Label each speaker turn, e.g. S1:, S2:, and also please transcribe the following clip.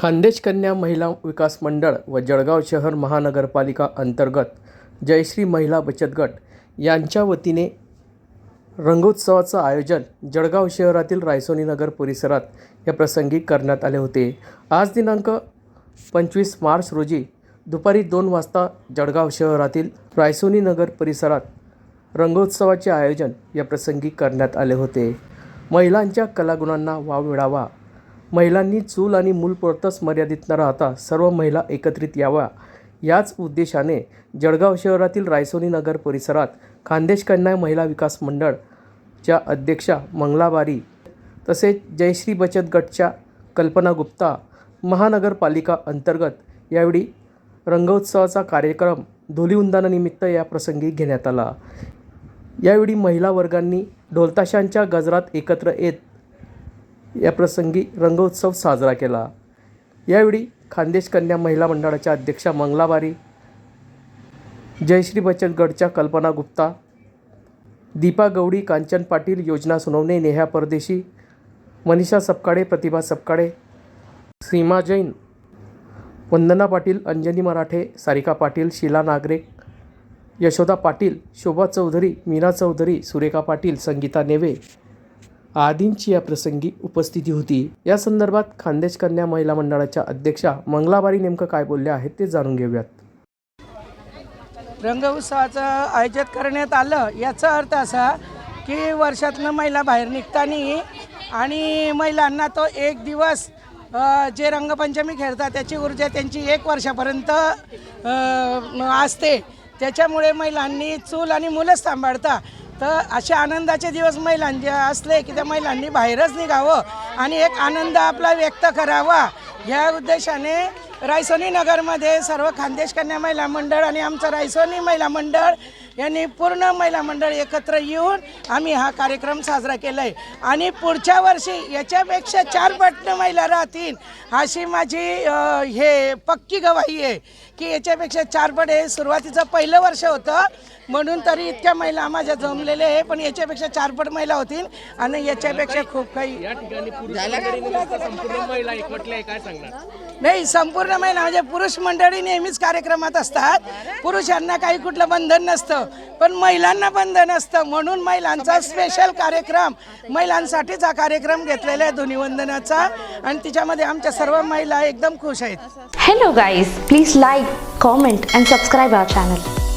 S1: खानदेश कन्या महिला विकास मंडळ व जळगाव शहर महानगरपालिका अंतर्गत जयश्री महिला बचत गट यांच्या वतीने रंगोत्सवाचं आयोजन जळगाव शहरातील रायसोनी नगर परिसरात या प्रसंगी करण्यात आले होते. आज दिनांक पंचवीस मार्च रोजी दुपारी दोन वाजता जळगाव शहरातील रायसोनी नगर परिसरात रंगोत्सवाचे आयोजन या प्रसंगी करण्यात आले होते. महिलांच्या कलागुणांना वाव मिळावा महिलांनी चूल आणि मूलपुरतच मर्यादित न राहता सर्व महिला एकत्रित याव्या. याच उद्देशाने जळगाव शहरातील रायसोनी नगर परिसरात खानदेश कन्या महिला विकास मंडळच्या अध्यक्षा मंगलाबारी तसेच जयश्री बचत गटच्या कल्पना गुप्ता महानगरपालिका अंतर्गत यावेळी रंगोत्सवाचा कार्यक्रम धुलीउंदानानिमित्त या प्रसंगी घेण्यात आला. यावेळी महिला वर्गांनी ढोलताशांच्या गजरात एकत्र येत या प्रसंगी रंगोत्सव साजरा केला. यावेळी खानदेश कन्या महिला मंडळाच्या अध्यक्षा मंगलाबारी जयश्री बचत गडच्या कल्पना गुप्ता दीपा गवडी कांचन पाटील योजना सुनवणे नेहा परदेशी मनीषा सपकाळे प्रतिभा सपकाळे सीमा जैन वंदना पाटील अंजनी मराठे सारिका पाटील शीला नागरे यशोदा पाटील शोभा चौधरी मीना चौधरी सुरेखा पाटील संगीता नेवे आदींची या प्रसंगी उपस्थिती होती. या संदर्भात खानदेश कन्या महिला मंडळाच्या अध्यक्षा मंगलाबारी नेमकं काय बोलल्या आहेत ते जाणून घेऊयात.
S2: रंग उत्सवाचं आयोजित करण्यात आलं. याचा अर्थ असा की वर्षातनं महिला बाहेर निघताना आणि महिलांना तो एक दिवस जे रंगपंचमी खेळतात त्याची ऊर्जा त्यांची एक वर्षापर्यंत असते. त्याच्यामुळे महिलांनी चूल आणि मुलंच सांभाळता. तर असे आनंदाचे दिवस महिलांचे असले की त्या महिलांनी बाहेरच निघावं आणि एक आनंद आपला व्यक्त करावा. या उद्देशाने रायसोनी नगरमध्ये सर्व खानदेश कन्या महिला मंडळ आणि आमचं रायसोनी महिला मंडळ यांनी पूर्ण महिला मंडळ एकत्र येऊन आम्ही हा कार्यक्रम साजरा केला आहे आणि पुढच्या वर्षी याच्यापेक्षा चार पटनं महिला राहतील अशी माझी अ, हे पक्की गवाही आहे की याच्यापेक्षा चार पट हे सुरुवातीचं पहिलं वर्ष होतं. म्हणून तरी इतक्या महिला माझ्या जमलेल्या आहे पण याच्यापेक्षा चार पट महिला होतील आणि याच्यापेक्षा खूप काही
S1: या ठिकाणी संपूर्ण महिला एकवटल्या काय सांगणार?
S2: नाही संपूर्ण महिला म्हणजे पुरुष मंडळी नेहमीच कार्यक्रमात असतात. पुरुषांना काही कुठलं बंधन नसतं पण महिलांना बंधन असतं. म्हणून महिलांचा स्पेशल कार्यक्रम महिलांसाठीच हा कार्यक्रम घेतलेला आहे ध्वनिवंदनाचा. आणि तिच्यामध्ये आमच्या सर्व महिला एकदम खुश आहेत.
S3: Hello guys please like comment and subscribe our channel